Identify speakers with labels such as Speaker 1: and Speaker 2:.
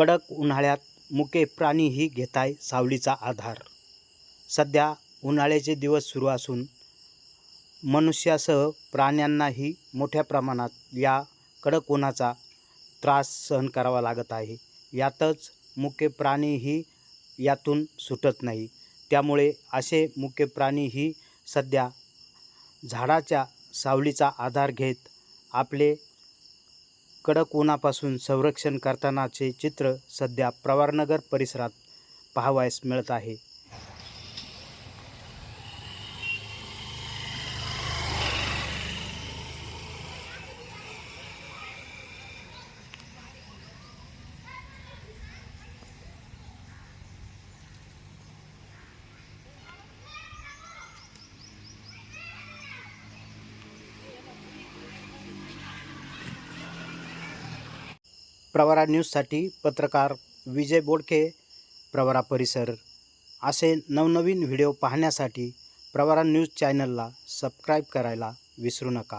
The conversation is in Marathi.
Speaker 1: कडक उन्हाळ्यात मुके प्राणीही घेताय सावलीचा आधार. सध्या उन्हाळ्याचे दिवस सुरू असून मनुष्यासह प्राण्यांनाही मोठ्या प्रमाणात या कडक उन्हाचा त्रास सहन करावा लागत आहे. यातच मुके प्राणीही यातून सुटत नाही. त्यामुळे असे मुके प्राणीही सध्या झाडाच्या सावलीचा आधार घेत आपले कडक उन्हापासून संरक्षण करतानाचे चित्र सध्या प्रवारनगर परिसरात पाहावयास मिळत आहे. प्रवरा न्यूजसाठी पत्रकार विजय बोडके प्रवरा परिसर. असे नवनवीन व्हिडिओ पाहण्यासाठी प्रवरा न्यूज चॅनलला सबस्क्राईब करायला विसरू नका.